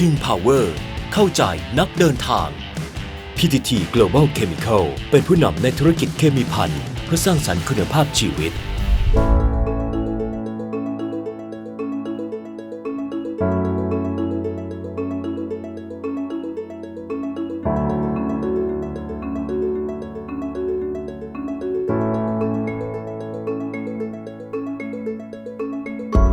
King Power เข้าใจนักเดินทาง PTT Global Chemical เป็นผู้นำในธุรกิจเคมีภัณฑ์เพื่อสร้างสรรค์คุณภาพชีวิต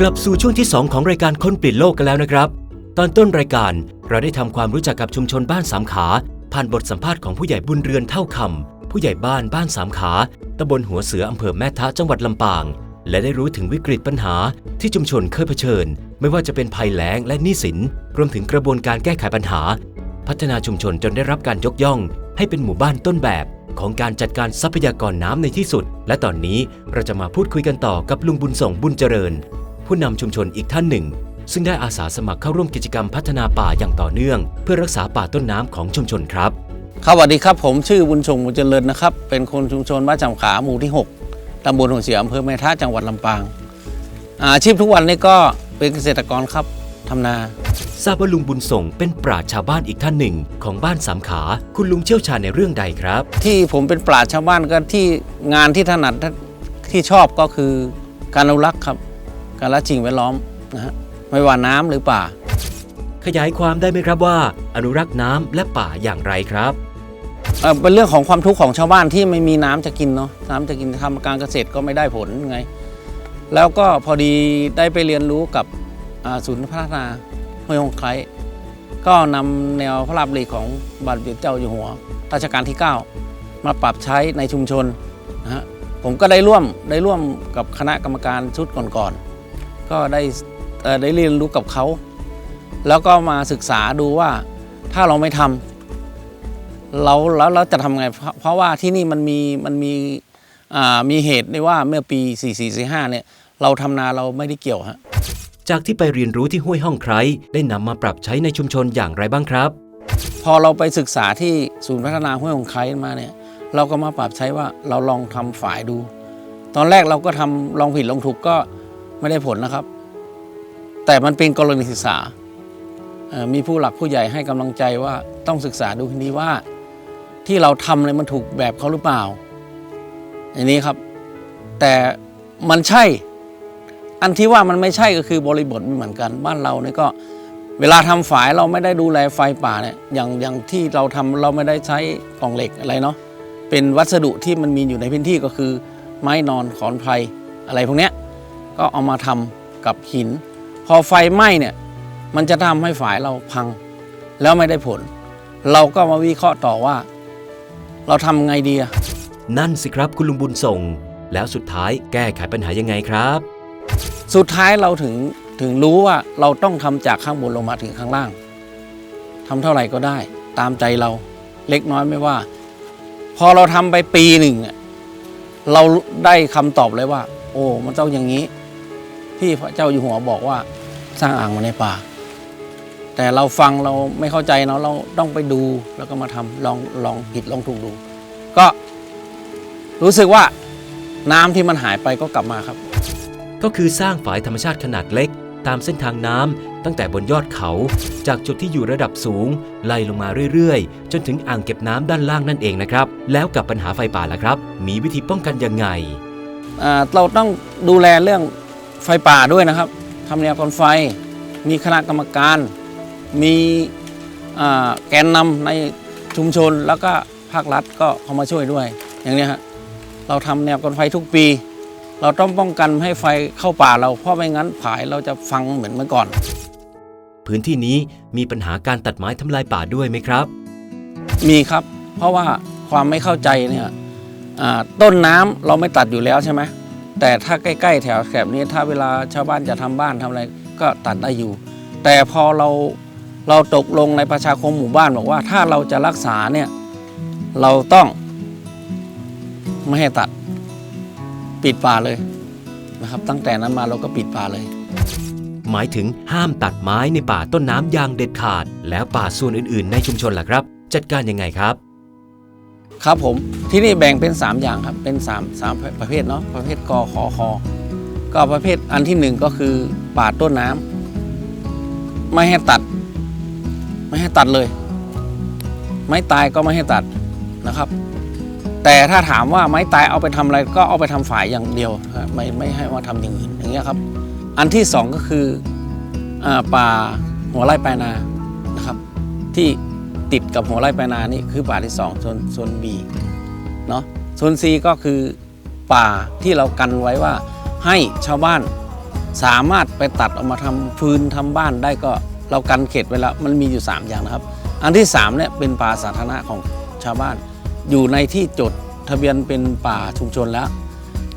กลับสู่ช่วงที่ 2 ของรายการค้นเปลี่ยนโลกกันแล้วนะครับ ตอนต้นรายการเราได้ทำความรู้จักกับชุมชนบ้านสามขา ผ่านบทสัมภาษณ์ของผู้ใหญ่บุญเรือนเท่าคำผู้ใหญ่บ้านบ้านสามขาตำบลหัวเสืออำเภอแม่ทะจังหวัดลำปาง และได้รู้ถึงวิกฤตปัญหาที่ชุมชนเคยเผชิญ ไม่ว่าจะเป็นภัยแล้งและหนี้สิน รวมถึงกระบวนการแก้ไขปัญหา พัฒนาชุมชนจนได้รับการยกย่อง ให้เป็นหมู่บ้านต้นแบบของการจัดการทรัพยากรน้ำในที่สุด และตอนนี้เราจะมาพูดคุยกันต่อกับลุงบุญส่งบุญเจริญ ผู้นำชุมชนอีกท่านหนึ่ง ซึ่งได้อาสาสมัครเข้าร่วมกิจกรรมพัฒนาป่าอย่างต่อเนื่อง เพื่อรักษาป่าต้นน้ำของชุมชนครับ ครับสวัสดีครับผมชื่อบุญชงบุญเจริญนะครับ เป็นคนชุมชนบ้านจำขาหมู่ที่ 6ตำบลหัวเสียอำเภอแม่ท่าจังหวัดลำปาง อาชีพทุกวันนี้ก็เป็นเกษตรกรครับทำนาทราบว่าลุงบุญส่งเป็นปราชญ์ชาวบ้านอีกท่านหนึ่ง ของบ้านสามขา คุณลุงเชี่ยวชาญในเรื่องใดครับ ที่ผมเป็นปราชญ์ชาวบ้านก็ที่งานที่ถนัดที่ชอบก็คือการอนุรักษ์ครับ การรักสิ่งแวดล้อมนะฮะ ไม่ว่าน้ำหรือป่า ขยายความได้ไหมครับว่า อนุรักษ์น้ำและป่าอย่างไรครับเอ่อเป็นเรื่องของความทุกข์ของชาวบ้านที่ไม่มีน้ำจะกินเนาะน้ำจะกินทำการเกษตรก็ไม่ได้ผลไง แล้วก็พอดีได้ไปเรียนรู้กับอ่าศูนย์พัฒนาห้วยหงไคล้ก็นำแนวพระราชดำริของบาทสมเด็จเจ้าอยู่หัวรัชกาลที่ 9 มาปรับใช้ในชุมชนนะฮะผมก็ได้ร่วมได้ร่วมกับคณะกรรมการชุดก่อนๆก็ได้เอ่อ ได้เรียนรู้กับเขา แล้วก็มาศึกษาดูว่าถ้าเราไม่ทำเราแล้วเราจะทำไง เพราะเพราะว่าที่นี่มันมีมันมีอ่ามีเหตุในว่าเมื่อปี 4445เนี่ยเราทำนาเราไม่ได้เกี่ยวฮะจากที่ไปเรียนรู้ที่ห้วยห้องไคร้ได้นำมาปรับใช้ในชุมชนอย่างไรบ้างครับ พอเราไปศึกษาที่ศูนย์พัฒนาห้วยของไคร้มาเนี่ยเราก็มาปรับใช้ว่าเราลองทำฝายดู ตอนแรกเราก็ทำลองผิดลองถูกก็ไม่ได้ผลนะครับ แต่มันเป็นกรณีศึกษา มีผู้หลักผู้ใหญ่ให้กำลังใจว่าต้องศึกษาดูทีนี้ว่า ที่เราทำเลยมันถูกแบบเขาหรือเปล่าอย่างนี้ครับ แต่มันใช่ อันที่ว่ามันไม่ใช่ก็คือบริบทไม่เหมือนกันบ้านเราเนี่ยก็เวลาทำฝายเราไม่ได้ดูแลไฟป่าเนี่ยอย่างอย่างที่เราทำเราไม่ได้ใช้กล่องเหล็กอะไรเนาะเป็นวัสดุที่มันมีอยู่ในพื้นที่ก็คือ ไม้นอนขอนไพรอะไรพวกเนี้ยก็เอามาทำกับหิน พอไฟไหม้เนี่ยมันจะทำให้ฝายเราพังแล้วไม่ได้ผล เราก็มาวิเคราะห์ต่อว่า เราทำไงดีอะนั่นสิครับคุณลุงบุญส่ง แล้วสุดท้ายแก้ไขปัญหายังไงครับ สุดท้ายเราถึงถึงรู้ว่าเราต้องทำจากข้างบนลงมาถึงข้างล่างทำเท่าไหร่ก็ได้ ตามใจเราเล็กน้อยไม่ว่า พอเราทำไปปีหนึ่งอะเราได้คำตอบเลยว่า โอ้ มันต้องอย่างนี้ ที่พระเจ้าอยู่หัวบอกว่าสร้างอ่างมาในป่า แต่เราฟังเราไม่เข้าใจเนาะเราต้องไปดูแล้วก็มาทำลองลองผิดลองถูกดู ก็รู้สึกว่าน้ำที่มันหายไปก็กลับมาครับ ก็คือสร้างฝายธรรมชาติขนาดเล็ก ตามเส้นทางน้ำตั้งแต่บนยอดเขา จากจุดที่อยู่ระดับสูง ไล่ลงมาเรื่อยๆ จนถึงอ่างเก็บน้ำด้านล่างนั่นเองนะครับ แล้วกับปัญหาไฟป่าล่ะครับ มีวิธีป้องกันยังไงอ่าเราต้องดูแลเรื่อง ไฟป่าด้วยนะครับทำแนวกอนไฟ มีคณะกรรมการ มีอ่าแกนนำในชุมชนแล้วก็ภาครัฐก็เข้ามาช่วยด้วย อย่างเนี้ยฮะเราทำแนวกอนไฟทุกปี เราต้องป้องกันไม่ให้ไฟเข้าป่าเราเพราะไม่งั้นผายเราจะฟังเหมือนเมื่อก่อน พื้นที่นี้มีปัญหาการตัดไม้ทำลายป่าด้วยไหมครับ มีครับ เพราะว่าความไม่เข้าใจเนี่ยอ่าต้นน้ำเราไม่ตัดอยู่แล้วใช่ไหม แต่ถ้าใกล้ๆแถวแถบนี้ถ้าเวลาชาวบ้านจะทำบ้านทำอะไรก็ตัดได้อยู่ แต่พอเราเราตกลงในประชาคมหมู่บ้านบอกว่าถ้าเราจะรักษาเนี่ยเราต้องไม่ให้ตัดปิดป่าเลยนะครับ ตั้งแต่นั้นมาเราก็ปิดป่าเลย หมายถึงห้ามตัดไม้ในป่าต้นน้ำอย่างเด็ดขาด แล้วป่าส่วนอื่นๆ ในชุมชนล่ะครับ จัดการยังไงครับ ครับผมที่นี่แบ่งเป็น 3 อย่างครับเป็น3 3ประเภทเนาะประเภทกอขอคอก็ประเภทอันที่หนึ่งก็คือป่าต้นน้ำไม่ให้ตัด ไม่ให้ตัดเลย ไม้ตายก็ไม่ให้ตัดนะครับ แต่ถ้าถามว่าไม้ตายเอาไปทำอะไรก็เอาไปทำฝายอย่างเดียวครับไม่ไม่ให้ว่าทำอย่างอื่นอย่างเงี้ยครับ อันที่สองก็คืออป่าหัวไร่ปลายนานะครับ ที่ ติดกับหัวไร่ปลายนานี่คือป่าที่สองโซนโซนบีเนาะโซนซีก็คือป่าที่เรากันไว้ว่าให้ชาวบ้านสามารถไปตัดออกมาทำฟืนทำบ้านได้ก็เรากันเขตไว้แล้วมันมีอยู่ 3 อย่างนะครับ อันที่3เนี่ยเป็นป่าสาธารณะของชาวบ้าน อยู่ในที่จดทะเบียนเป็นป่าชุมชนแล้ว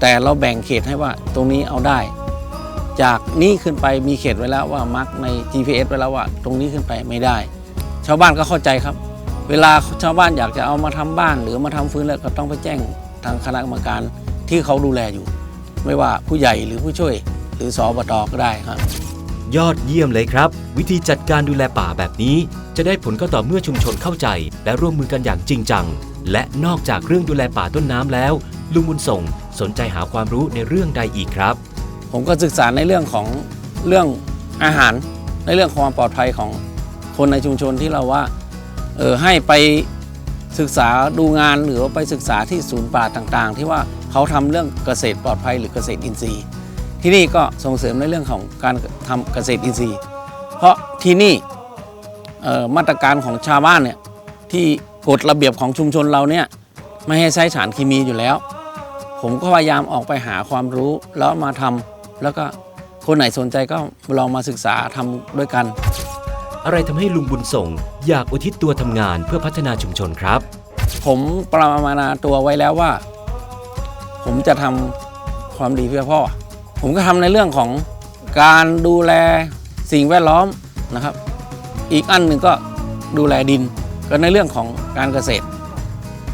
แต่เราแบ่งเขตให้ว่าตรงนี้เอาได้ จากนี้ขึ้นไปมีเขตไว้แล้วว่ามาร์กใน GPS ไว้แล้วว่า ตรงนี้ขึ้นไปไม่ได้ ชาวบ้านก็เข้าใจครับ เวลาชาวบ้านอยากจะเอามาทำบ้าน หรือมาทำฟื้นแล้วก็ต้องไปแจ้งทางคณะกรรมการที่เขาดูแลอยู่ ไม่ว่าผู้ใหญ่หรือผู้ช่วย หรือสอบตก็ได้ครับ ยอดเยี่ยมเลยครับ วิธีจัดการดูแลป่าแบบนี้ จะได้ผลก็ต่อเมื่อชุมชนเข้าใจ และร่วมมือกันอย่างจริงจัง และนอกจากเรื่องดูแลป่าต้นน้ำแล้ว ลุงบุญส่งสนใจหาความรู้ในเรื่องใดอีกครับ ผมก็ศึกษาในเรื่องของเรื่องอาหารในเรื่องความปลอดภัยของ คนในชุมชนที่เราว่าเออให้ไปศึกษาดูงานหรือไปศึกษาที่ศูนย์ป่าต่างๆ ที่ว่าเขาทำเรื่องเกษตรปลอดภัยหรือเกษตรอินทรีย์ ที่นี่ก็ส่งเสริมในเรื่องของการทำเกษตรอินทรีย์ เพราะที่นี่มาตรการของชาวบ้านเนี่ยที่กฎระเบียบของชุมชนเราเนี่ยไม่ให้ใช้สารเคมีอยู่แล้ว ผมก็พยายามออกไปหาความรู้แล้วมาทำแล้วก็คนไหนสนใจก็ลองมาศึกษาทำด้วยกัน อะไรทำให้ลุงบุญส่ง อยากอุทิศตัวทำงานเพื่อพัฒนาชุมชนครับ ผมประมาณตัวไว้แล้วว่า ผมจะทำความดีเพื่อพ่อ ผมก็ทำในเรื่องของการดูแลสิ่งแวดล้อมนะครับ อีกอันหนึ่งก็ดูแลดิน ก็ในเรื่องของการเกษตร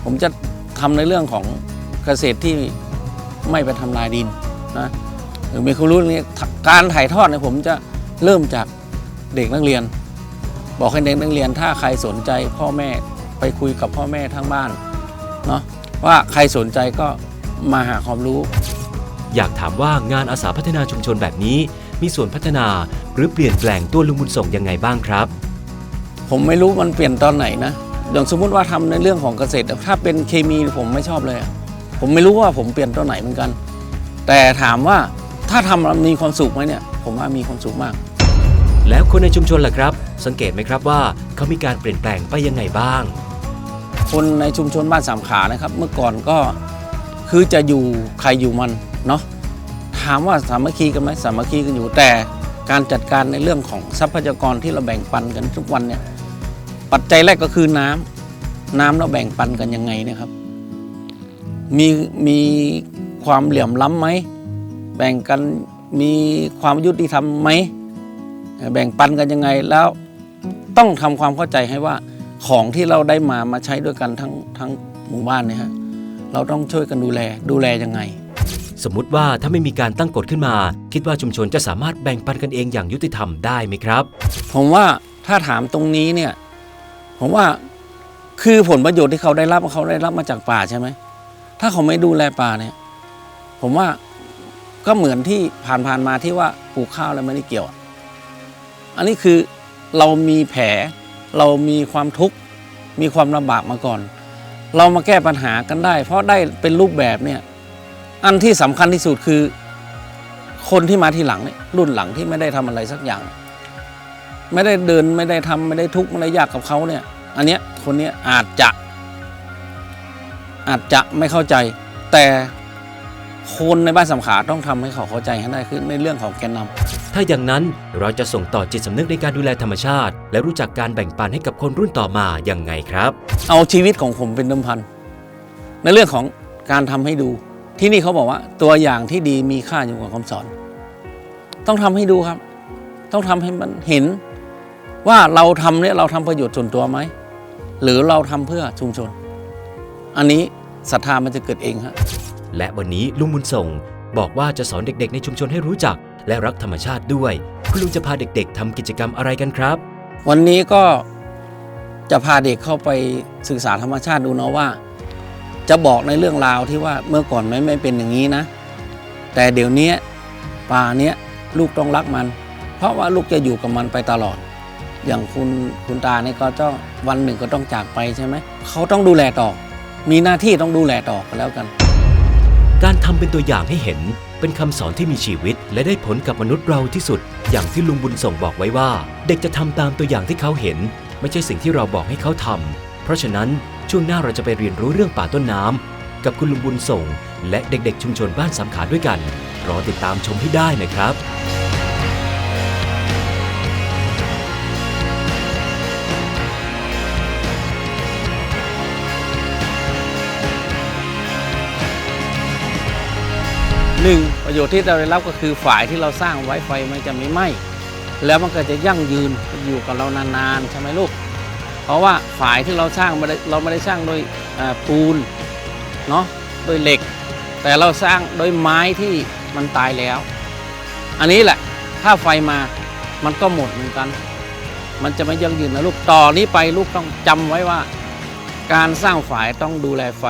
ผมจะทำในเรื่องของเกษตรที่ไม่ไปทำลายดินนะหรือมีความรู้นี้การถ่ายทอดเนี่ยผมจะเริ่มจากเด็กนักเรียน บอกให้เด็กนักเรียนถ้าใครสนใจพ่อแม่ไปคุยกับพ่อแม่ทั้งบ้านเนาะว่าใครสนใจก็มาหาความรู้ อยากถามว่างานอาสาพัฒนาชุมชนแบบนี้ มีส่วนพัฒนาหรือเปลี่ยนแปลงตัวลุงบุญส่งยังไงบ้างครับ ผมไม่รู้มันเปลี่ยนตอนไหนนะอย่างสมมุติว่าทำในเรื่องของเกษตร ถ้าเป็นเคมีผมไม่ชอบเลยอะผมไม่รู้ว่าผมเปลี่ยนตอนไหนเหมือนกัน แต่ถามว่าถ้าทำแล้วมีความสุขไหมเนี่ย ผมว่ามีความสุขมาก แล้วคนในชุมชนล่ะครับ สังเกตไหมครับว่าเขามีการเปลี่ยนแปลงไปยังไงบ้าง คนในชุมชนบ้านสามขานะครับ เมื่อก่อนก็คือจะอยู่ใครอยู่มันเนาะถามว่าสามัคคีกันไหมสามัคคีกันอยู่แต่การจัดการในเรื่องของทรัพยากรที่เราแบ่งปันกันทุกวันเนี่ยปัจจัยแรกก็คือน้ำน้ำเราแบ่งปันกันยังไงนะครับ มีมีความเหลื่อมล้ำไหมแบ่งกันมีความยุติธรรมไหม แบ่งปันกันยังไงแล้วต้องทำความเข้าใจให้ว่าของที่เราได้มามาใช้ด้วยกันทั้งทั้งหมู่บ้านเนี่ยฮะเราต้องช่วยกันดูแลดูแลยังไง สมมุติว่าถ้าไม่มีการตั้งกฎขึ้นมา คิดว่าชุมชนจะสามารถแบ่งปันกันเองอย่างยุติธรรมได้ไหมครับ ผมว่าถ้าถามตรงนี้เนี่ยผมว่าคือผลประโยชน์ที่เขาได้รับเขาได้รับมาจากป่าใช่ไหมถ้าเขาไม่ดูแลป่าเนี่ย ผมว่าก็เหมือนที่ผ่านๆมาที่ว่าปลูกข้าวแล้วไม่ได้เกี่ยวอะ อันนี้คือเรามีแผล เรามีความทุกข์ มีความลำบากมาก่อน เรามาแก้ปัญหากันได้ เพราะได้เป็นรูปแบบเนี่ยอันที่สำคัญที่สุดคือ คนที่มาทีหลังเนี่ยรุ่นหลังที่ไม่ได้ทำอะไรสักอย่าง ไม่ได้เดินไม่ได้ทำไม่ได้ทุกข์ไม่ได้ยากกับเขาเนี่ย อันเนี้ยคนเนี้ยอาจจะ อาจจะไม่เข้าใจ แต่ คนในบ้านสำขาต้องทำให้เขาเข้าใจให้ได้คือในเรื่องของแกนนำถ้าอย่างนั้นเราจะส่งต่อจิตสำนึกในการดูแลธรรมชาติ และรู้จักการแบ่งปันให้กับคนรุ่นต่อมาอย่างไงครับ เอาชีวิตของผมเป็นเดิมพันในเรื่องของการทำให้ดู ที่นี่เขาบอกว่าตัวอย่างที่ดีมีค่าอยู่กว่าคำสอน ต้องทำให้ดูครับ ต้องทำให้มันเห็น ว่าเราทำเนี่ยเราทำประโยชน์ส่วนตัวไหมหรือเราทำเพื่อชุมชน อันนี้ศรัทธามันจะเกิดเองฮะ และวันนี้ลุงบุญส่ง บอกว่าจะสอนเด็กๆ ในชุมชนให้รู้จัก และรักธรรมชาติด้วย คุณลุงจะพาเด็กๆทำกิจกรรมอะไรกันครับ วันนี้ก็จะพาเด็กเข้าไปศึกษาธรรมชาติดูเนาะว่า จะบอกในเรื่องราวที่ว่าเมื่อก่อนไม่ไม่เป็นอย่างนี้นะ แต่เดี๋ยวนี้ป่าเนี้ยลูกต้องรักมัน เพราะว่าลูกจะอยู่กับมันไปตลอด อย่างคุณคุณตาเนี่ยก็ต้องวันหนึ่งก็ต้องจากไปใช่ไหมเขาต้องดูแลต่อ มีหน้าที่ต้องดูแลต่อกันแล้วกัน การทำเป็นตัวอย่างให้เห็น เป็นคำสอนที่มีชีวิต และได้ผลกับมนุษย์เราที่สุด อย่างที่ลุงบุญส่งบอกไว้ว่า เด็กจะทำตามตัวอย่างที่เขาเห็น ไม่ใช่สิ่งที่เราบอกให้เขาทำเพราะฉะนั้นช่วงหน้าเราจะไปเรียนรู้เรื่องป่าต้นน้ำกับคุณลุงบุญส่ง และเด็กๆ ชุมชนบ้านสามขาด้วยกันรอติดตามชมให้ได้นะครับ หนึ่งประโยชน์ที่เราได้รับก็คือฝ่ายที่เราสร้างไว้ไฟมันจะไม่ไหม้แล้วมันก็จะยั่งยืนอยู่กับเรานานๆใช่ไหมลูก เพราะว่าฝ่ายที่เราสร้างเราไม่ได้สร้างโดยปูนเนาะโดยเหล็ก แต่เราสร้างโดยไม้ที่มันตายแล้ว อันนี้แหละถ้าไฟมามันก็หมดเหมือนกัน มันจะไม่ยั่งยืนนะลูกต่อนนี้ไปลูกต้องจำไว้ว่า การสร้างฝ่ายต้องดูแลไฟ